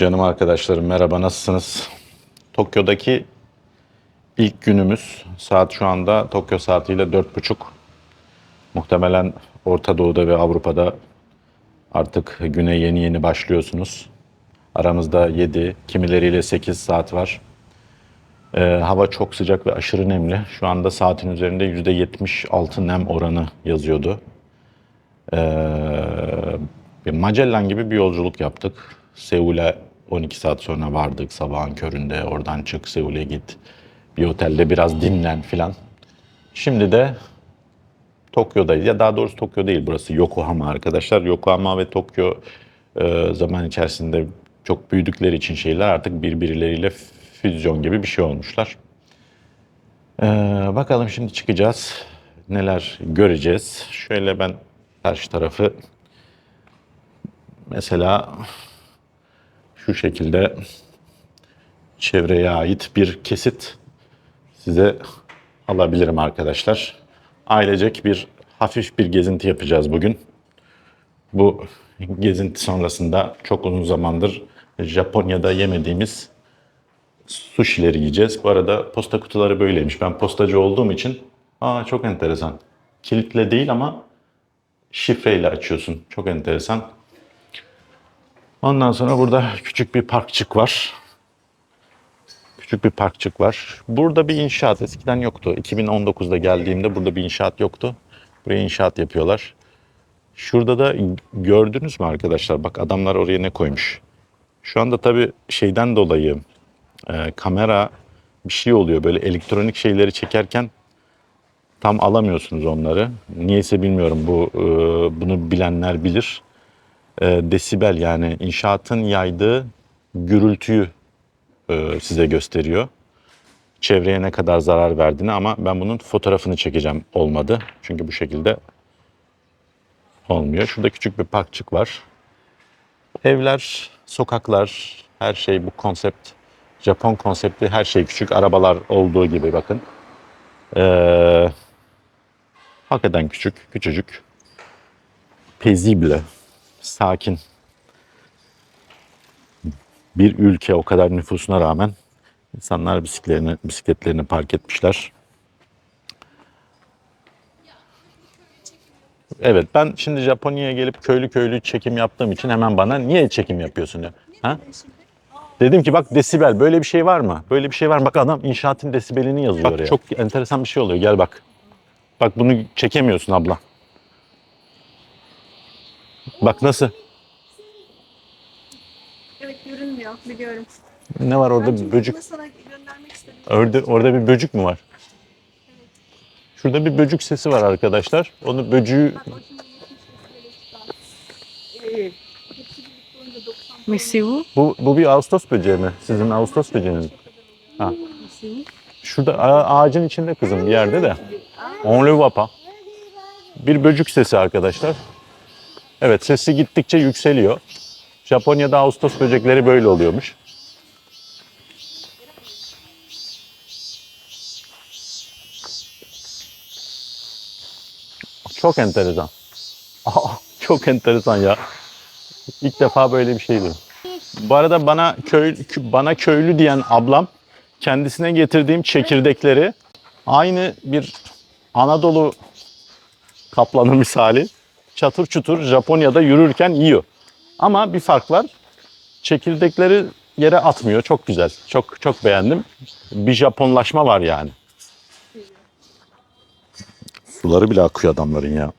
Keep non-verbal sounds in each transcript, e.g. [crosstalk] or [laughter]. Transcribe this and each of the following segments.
Canım arkadaşlarım merhaba nasılsınız? Tokyo'daki ilk günümüz saat şu anda Tokyo saatiyle dört buçuk. Muhtemelen Orta Doğu'da ve Avrupa'da artık güne yeni yeni başlıyorsunuz. Aramızda 7, kimileriyle 8 saat var. Ee, hava çok sıcak ve aşırı nemli. Şu anda saatin üzerinde %76 nem oranı yazıyordu. Ee, Magellan gibi bir yolculuk yaptık. Seul'e 12 saat sonra vardık sabahın köründe. Oradan çık Seul'e git. Bir otelde biraz dinlen filan. Şimdi de Tokyo'dayız. Ya daha doğrusu Tokyo değil burası Yokohama arkadaşlar. Yokohama ve Tokyo e, zaman içerisinde çok büyüdükleri için şeyler artık birbirleriyle füzyon gibi bir şey olmuşlar. Ee, bakalım şimdi çıkacağız. Neler göreceğiz. Şöyle ben karşı tarafı mesela şu şekilde çevreye ait bir kesit size alabilirim arkadaşlar. Ailecek bir hafif bir gezinti yapacağız bugün. Bu gezinti sonrasında çok uzun zamandır Japonya'da yemediğimiz sushi'leri yiyeceğiz. Bu arada posta kutuları böyleymiş. Ben postacı olduğum için aa çok enteresan. Kilitle değil ama şifreyle açıyorsun. Çok enteresan. Ondan sonra burada küçük bir parkçık var. Küçük bir parkçık var. Burada bir inşaat eskiden yoktu. 2019'da geldiğimde burada bir inşaat yoktu. Buraya inşaat yapıyorlar. Şurada da gördünüz mü arkadaşlar? Bak adamlar oraya ne koymuş. Şu anda tabii şeyden dolayı e, kamera bir şey oluyor. Böyle elektronik şeyleri çekerken tam alamıyorsunuz onları. Niyeyse bilmiyorum. Bu e, bunu bilenler bilir. E, desibel yani inşaatın yaydığı gürültüyü e, size gösteriyor. Çevreye ne kadar zarar verdiğini ama ben bunun fotoğrafını çekeceğim. Olmadı. Çünkü bu şekilde olmuyor. Şurada küçük bir parkçık var. Evler, sokaklar, her şey bu konsept. Japon konsepti her şey küçük. Arabalar olduğu gibi bakın. Ee, hakikaten küçük, küçücük. Pezible, sakin. Bir ülke o kadar nüfusuna rağmen insanlar bisikletlerini, bisikletlerini park etmişler. Evet ben şimdi Japonya'ya gelip köylü köylü çekim yaptığım için hemen bana niye çekim yapıyorsun diyor. Ha? Dedim ki bak desibel böyle bir şey var mı? Böyle bir şey var mı? Bak adam inşaatın desibelini yazıyor Bak, oraya. çok Çok enteresan bir şey oluyor. Gel bak. Bak bunu çekemiyorsun abla. Bak nasıl? Evet görünmüyor biliyorum. Ne var orada bir böcük? sana göndermek istedim. Orada, orada bir böcük mü var? Şurada bir böcük sesi var arkadaşlar. Onu böcüğü Bak o şimdi 70 lira Evet. Hepsi birlikte olunca 90 Messi bu, bu bir Ağustos böceği mi? Sizin Ağustos böceğiniz mi? Ha. Şurada a- ağacın içinde kızım bir yerde de. On le voit pas. Bir böcük sesi arkadaşlar. Evet sesi gittikçe yükseliyor. Japonya'da Ağustos böcekleri böyle oluyormuş. Çok enteresan. Aa, çok enteresan ya. İlk defa böyle bir şey duydum. Bu arada bana köy bana köylü diyen ablam kendisine getirdiğim çekirdekleri aynı bir Anadolu kaplanı misali çatır çutur Japonya'da yürürken yiyor. Ama bir fark var. Çekirdekleri yere atmıyor. Çok güzel. Çok çok beğendim. Bir Japonlaşma var yani. Suları bile akıyor adamların ya.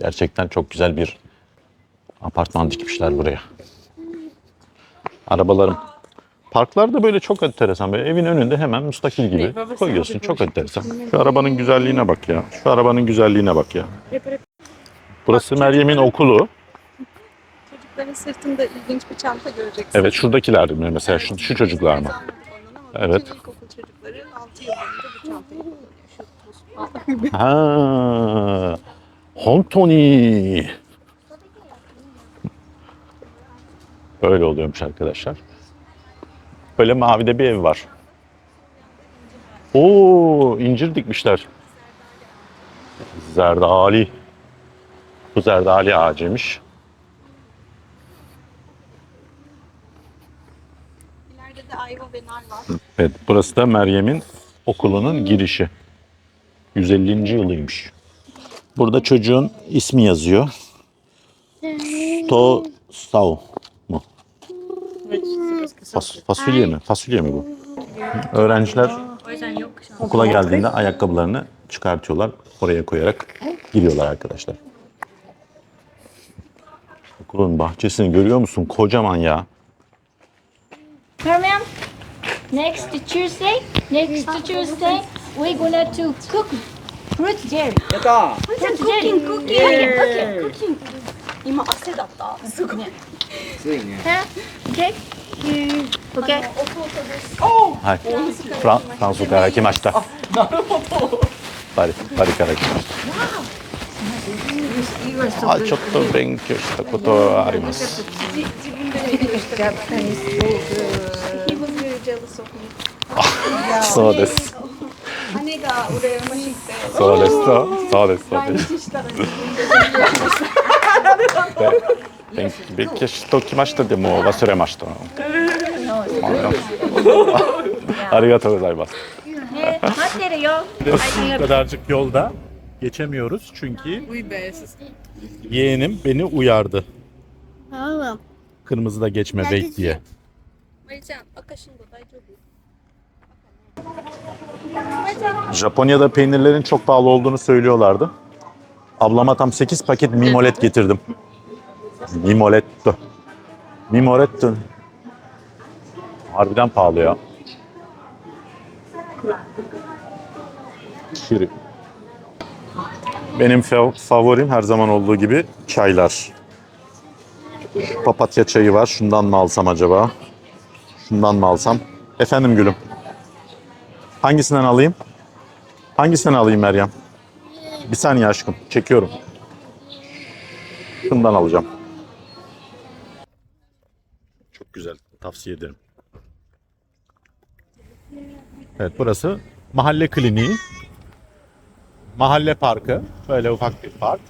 Gerçekten çok güzel bir apartman dikmişler buraya. Arabalarım. Parklar da böyle çok enteresan. Böyle evin önünde hemen müstakil gibi koyuyorsun. Çok enteresan. Şu arabanın güzelliğine bak ya. Şu arabanın güzelliğine bak ya. Burası Meryem'in okulu. Çocukların sırtında ilginç bir çanta göreceksin. Evet şuradakiler mi mesela şu, şu çocuklar mı? Evet. ilkokul çocukları 6 yıl boyunca bu çantayı kullanıyor. Şu toz- Ha. Hontoni. Böyle oluyormuş arkadaşlar. Böyle mavide bir ev var. Oo, incir dikmişler. Zerdali. Bu zerdali ağacıymış. İleride de ayva ve nar var. Evet, burası da Meryem'in okulunun girişi. 150. yılıymış. Burada çocuğun ismi yazıyor. To Sao. Fas- fasulye mi? Fasulye mi bu? Öğrenciler okula geldiğinde ayakkabılarını çıkartıyorlar. Oraya koyarak giriyorlar arkadaşlar. Okulun bahçesini görüyor musun? Kocaman ya. Miriam, next Tuesday, next Tuesday, we're gonna to cook fruit jelly. Fruit jelly. Cooking, cooking, cooking, cooking. 今汗だったすごい Huh? Okay? Okay. はい。フランフランスから来ました。パリパリから来ました。あ、ちょっと勉強したことはあります。Me そうです。姉が羨ましくてそうです。そうです。そうです。したら勉勉強しときましたでも忘れました。ありがとうございます。 Ne?待ってるよ。 Bu kadarcık [laughs] yolda geçemiyoruz çünkü yeğenim beni uyardı. Kırmızıda geçme bek diye. マリちゃん赤信号大丈夫 Japonya'da peynirlerin çok pahalı olduğunu söylüyorlardı. Ablama tam 8 paket mimolet getirdim. Mimoletto. Mimoletto. Harbiden pahalı ya. Şirin. Benim fa- favorim her zaman olduğu gibi çaylar. Papatya çayı var. Şundan mı alsam acaba? Şundan mı alsam? Efendim gülüm. Hangisinden alayım? Hangisinden alayım Meryem? Bir saniye aşkım. Çekiyorum. Şundan alacağım. Çok güzel. Tavsiye ederim. Evet burası mahalle kliniği. Mahalle parkı. Böyle ufak bir park.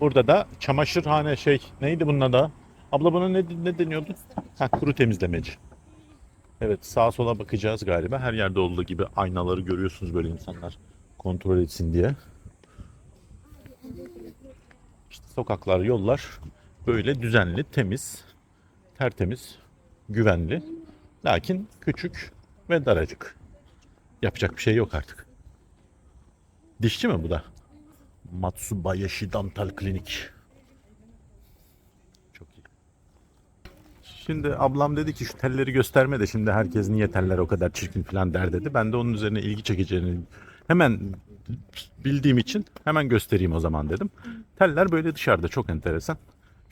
Burada da çamaşırhane şey neydi bunun adı? Abla buna ne, ne deniyordu? Ha, kuru temizlemeci. Evet sağa sola bakacağız galiba. Her yerde olduğu gibi aynaları görüyorsunuz böyle insanlar kontrol etsin diye. İşte sokaklar, yollar böyle düzenli, temiz, tertemiz, güvenli. Lakin küçük ve daracık. Yapacak bir şey yok artık. Dişçi mi bu da? Matsubayashi Dental Klinik. Çok iyi. Şimdi ablam dedi ki şu telleri gösterme de şimdi herkes niye teller o kadar çirkin falan der dedi. Ben de onun üzerine ilgi çekeceğini hemen bildiğim için hemen göstereyim o zaman dedim. Teller böyle dışarıda çok enteresan.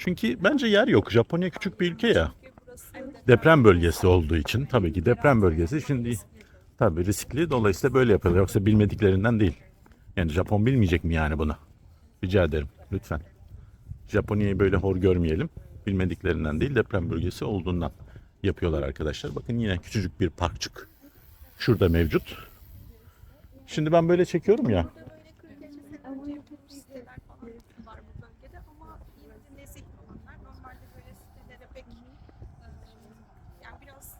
Çünkü bence yer yok. Japonya küçük bir ülke ya. Deprem bölgesi olduğu için tabii ki deprem bölgesi şimdi tabii riskli dolayısıyla böyle yapıyorlar. Yoksa bilmediklerinden değil. Yani Japon bilmeyecek mi yani bunu? Rica ederim lütfen. Japonya'yı böyle hor görmeyelim. Bilmediklerinden değil deprem bölgesi olduğundan yapıyorlar arkadaşlar. Bakın yine küçücük bir parkçık şurada mevcut. Şimdi ben böyle çekiyorum ya. siteler falan var bu bölgede ama yine de nezih olanlar. Normalde böyle sitelere pek e, yani biraz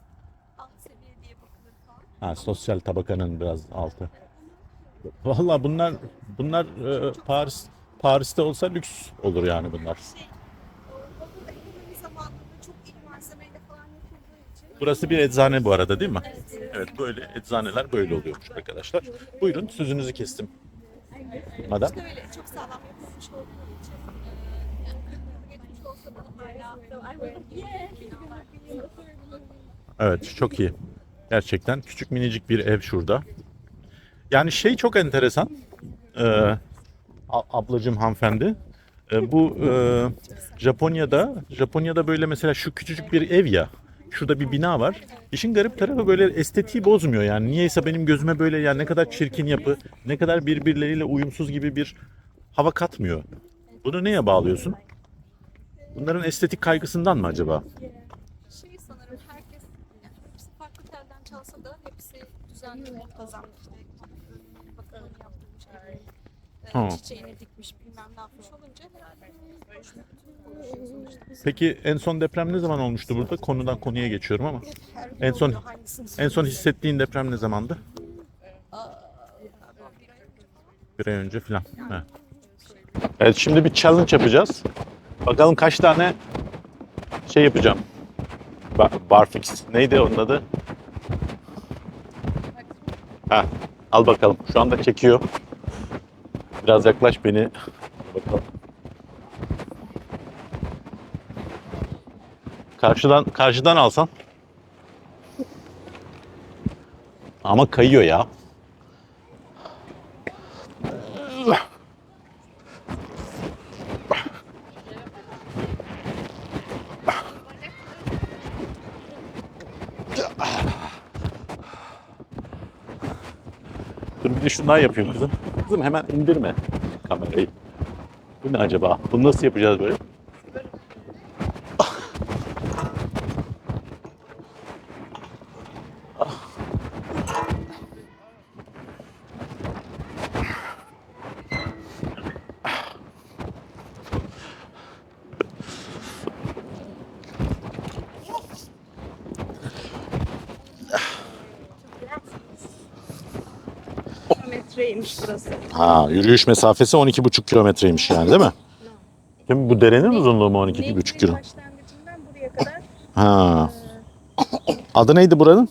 alt seviye diye bakılır falan. Ha, sosyal tabakanın biraz altı. Vallahi bunlar bunlar e, Paris Paris'te olsa lüks olur yani bunlar. Şey, Burası bir eczane bu arada değil mi? Evet böyle eczaneler böyle oluyormuş arkadaşlar. Buyurun sözünüzü kestim. Madem. işte öyle çok sağlam yapılmış olduğu için e, yani 40 yılı geçmiş olsa da hala binalar Evet çok iyi. Gerçekten küçük minicik bir ev şurada. Yani şey çok enteresan. Ee, a- ablacığım hanımefendi. Ee, bu e, Japonya'da Japonya'da böyle mesela şu küçücük bir ev ya. Şurada bir bina var. İşin garip tarafı böyle estetiği bozmuyor yani. Niyeyse benim gözüme böyle ya ne kadar çirkin yapı, ne kadar birbirleriyle uyumsuz gibi bir hava katmıyor. Bunu neye bağlıyorsun? Bunların estetik kaygısından mı acaba? şey sanırım herkes yani hepsi farklı telden çalsa da işte Ha. şey, çiçeğini dikmiş bilmem ne yapmış olunca herhalde hoşuna gidiyor sonuçta. Peki en son deprem ne zaman olmuştu burada? Konudan konuya geçiyorum ama. Her En son- oluyor, hangisini En son hissettiğin deprem ne zamandı? Bir ay önce falan. Evet. evet şimdi bir challenge yapacağız. Bakalım kaç tane şey yapacağım. Ba- barfix. Neydi onun adı? Ha, al bakalım. Şu anda çekiyor. Biraz yaklaş beni. Bakalım. Karşıdan karşıdan alsan. Ama kayıyor ya. Şundan yapayım kızım. Kızım hemen indirme kamerayı. Bu ne acaba? Bunu nasıl yapacağız böyle? Metreymiş burası. Ha, yürüyüş mesafesi 12,5 kilometreymiş yani değil mi? Şimdi bu derenin uzunluğu mu 12,5 Nehrin kilo? başlangıcından buraya kadar Ha. Adı neydi buranın?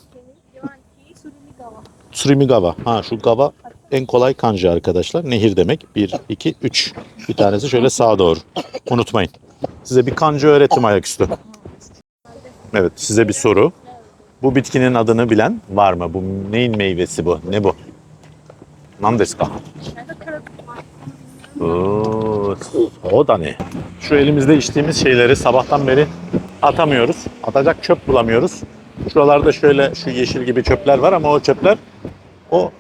Yavanki Surimigawa. Surimigawa. Ha şu gava en kolay kanji arkadaşlar. Nehir demek. 1, 2, 3. Bir tanesi şöyle sağa doğru. Unutmayın. Size bir kanji öğrettim ayaküstü. Evet size bir soru. Bu bitkinin adını bilen var mı? Bu neyin meyvesi bu? Ne bu? Nandeska. Oo, o da ne? Şu elimizde içtiğimiz şeyleri sabahtan beri atamıyoruz. Atacak çöp bulamıyoruz. Şuralarda şöyle şu yeşil gibi çöpler var ama o çöpler o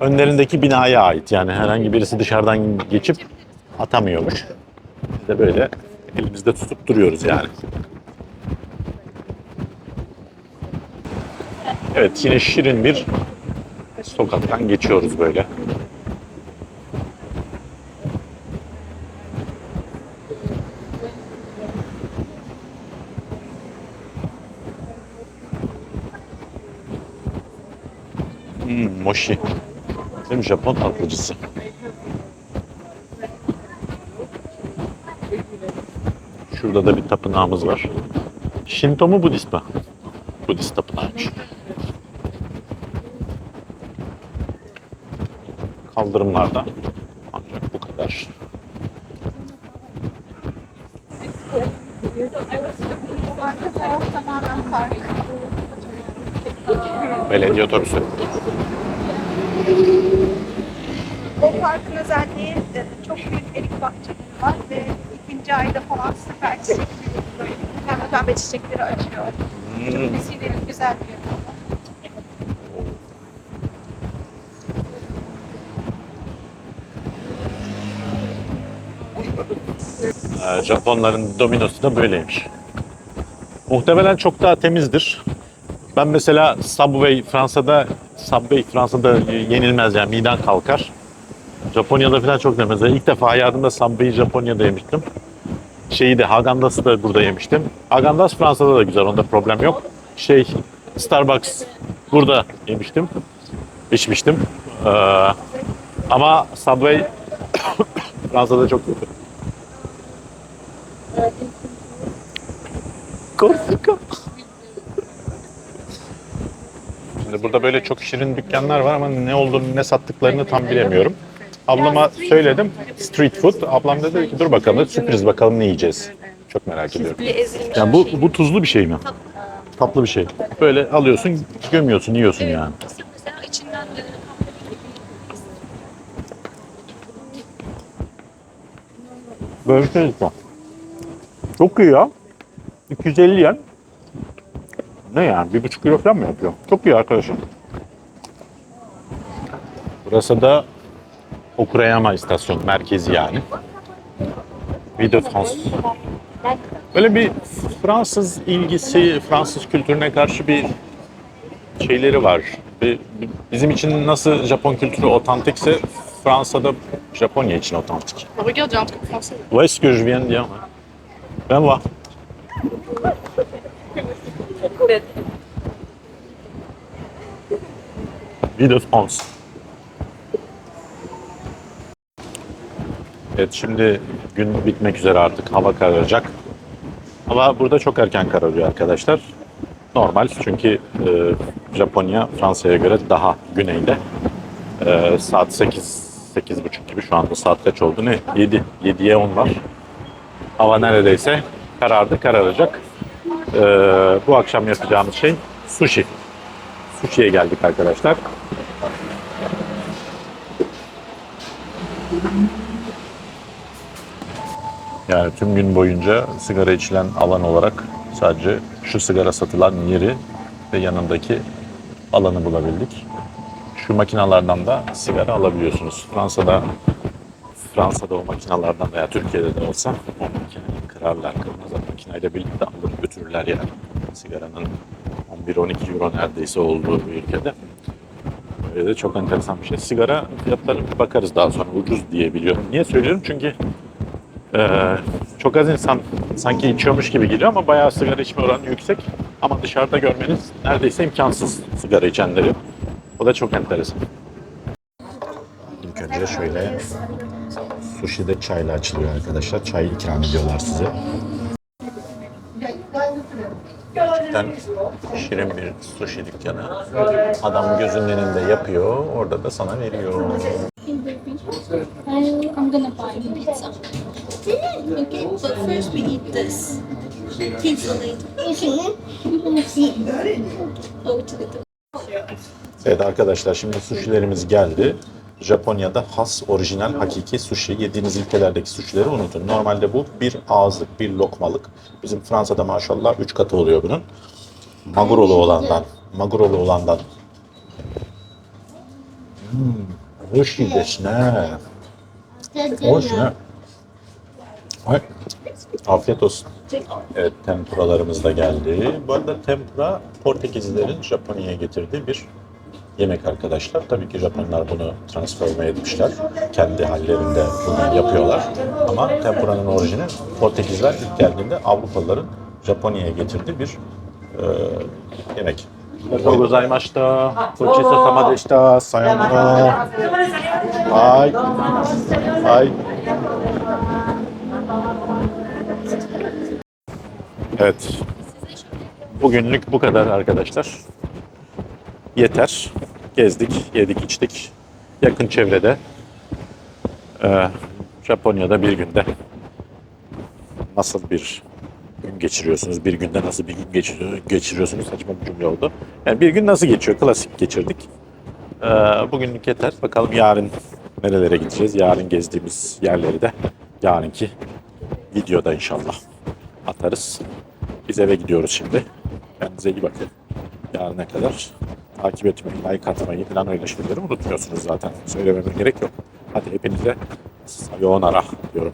önlerindeki binaya ait. Yani herhangi birisi dışarıdan geçip atamıyormuş. Biz de böyle elimizde tutup duruyoruz yani. Evet yine şirin bir sokaktan geçiyoruz böyle. Hmm, moshi. Değil? Japon tatlıcısı. Şurada da bir tapınağımız var. Shinto mu Budist mi? Budist Kaldırımlarda ancak bu kadar. Belediye otobüsü. O parkın özelliği e, çok büyük erik bahçeleri var ve ikinci ayda falan süper çiçek böyle pembe pembe çiçekleri açıyor. Çok vesile güzel bir yer. Ee, Japonların dominosu da böyleymiş. Muhtemelen çok daha temizdir. Ben mesela Subway Fransa'da Subway Fransa'da yenilmez yani miden kalkar. Japonya'da falan çok demez. İlk defa hayatımda Subway'i Japonya'da yemiştim. Şeyi de Haagen-Dazs'ı da burada yemiştim. Haagen-Dazs Fransa'da da güzel. Onda problem yok. Şey Starbucks burada yemiştim. içmiştim. Ee, ama Subway [coughs] Fransa'da çok kötü. Korsika. Şimdi burada böyle çok şirin dükkanlar var ama ne olduğunu ne sattıklarını tam bilemiyorum. Ablama söyledim street food. Ablam da dedi ki dur bakalım sürpriz bakalım ne yiyeceğiz. Çok merak ediyorum. Yani bu bu tuzlu bir şey mi? Tatlı bir şey. Böyle alıyorsun, gömüyorsun, yiyorsun yani. de Böyle bir şey lütfen. Çok iyi ya. 250 yen. Ne yani? Bir buçuk kilo falan mı yapıyor? Çok iyi arkadaşım. Burası da Okurayama istasyon merkezi yani. Ville de France. Böyle bir Fransız ilgisi, Fransız kültürüne karşı bir şeyleri var. Bizim için nasıl Japon kültürü otantikse Fransa'da Japonya için otantik. Regarde, a un truc français. Où est-ce que je viens de dire? Ben var. Video spons. Evet şimdi gün bitmek üzere artık. Hava kararacak. Hava burada çok erken kararıyor arkadaşlar. Normal çünkü e, Japonya Fransa'ya göre daha güneyde. E, saat 8 8.30 gibi şu anda saat kaç oldu ne? 7 7'ye 10 var. Hava neredeyse karardı kararacak. E, bu akşam yapacağımız şey sushi. Sushi'ye geldik arkadaşlar. Yani tüm gün boyunca sigara içilen alan olarak sadece şu sigara satılan yeri ve yanındaki alanı bulabildik. Şu makinalardan da sigara alabiliyorsunuz. Fransa'da Fransa'da o makinalardan veya Türkiye'de de olsa o makineyi kırarlar. Kırmaz makineyle birlikte alır götürürler yani. Sigaranın 11-12 euro neredeyse olduğu bir ülkede. Böyle de çok enteresan bir şey. Sigara fiyatlarına bakarız daha sonra ucuz diye biliyorum. Niye söylüyorum? Çünkü ee, çok az insan sanki içiyormuş gibi geliyor ama bayağı sigara içme oranı yüksek. Ama dışarıda görmeniz neredeyse imkansız sigara içenleri. O da çok enteresan. İlk önce şöyle sushi de çayla açılıyor arkadaşlar. Çay ikram ediyorlar size. Gerçekten şirin bir sushi dükkanı. Adam gözünün önünde yapıyor, orada da sana veriyor. I'm gonna buy pizza. Okay, but first we eat this. Pizza later. To the Evet arkadaşlar şimdi sushilerimiz geldi. Japonya'da has, orijinal, hakiki sushi. Yediğiniz ülkelerdeki sushileri unutun. Normalde bu bir ağızlık, bir lokmalık. Bizim Fransa'da maşallah üç katı oluyor bunun. Magurolu olandan, magurolu olandan. Hmm, sushi desu ne. Hoş ne. Ay, Afiyet olsun. Evet, tempuralarımız da geldi. Bu arada tempura Portekizlilerin Japonya'ya getirdiği bir yemek arkadaşlar. Tabii ki Japonlar bunu transforme etmişler. Kendi hallerinde bunu yapıyorlar. Ama tempuranın orijini Portekizler ilk geldiğinde Avrupalıların Japonya'ya getirdiği bir e, yemek. Arigatou gozaimashita. Gochiso sama deshita. Sayonara. Ay. Ay. Evet. Bugünlük bu kadar arkadaşlar. Yeter. Gezdik, yedik, içtik. Yakın çevrede e, Japonya'da bir günde nasıl bir gün geçiriyorsunuz? Bir günde nasıl bir gün geçiriyor, geçiriyorsunuz? Saçma bir cümle oldu. Yani bir gün nasıl geçiyor? Klasik geçirdik. E, bugünlük yeter. Bakalım yarın nerelere gideceğiz? Yarın gezdiğimiz yerleri de yarınki videoda inşallah atarız. Biz eve gidiyoruz şimdi. Kendinize iyi bakın. Yarına kadar takip etmeyi, like atmayı falan öyle şeyleri unutmuyorsunuz zaten. Söylememe gerek yok. Hadi hepinize sayonara diyorum.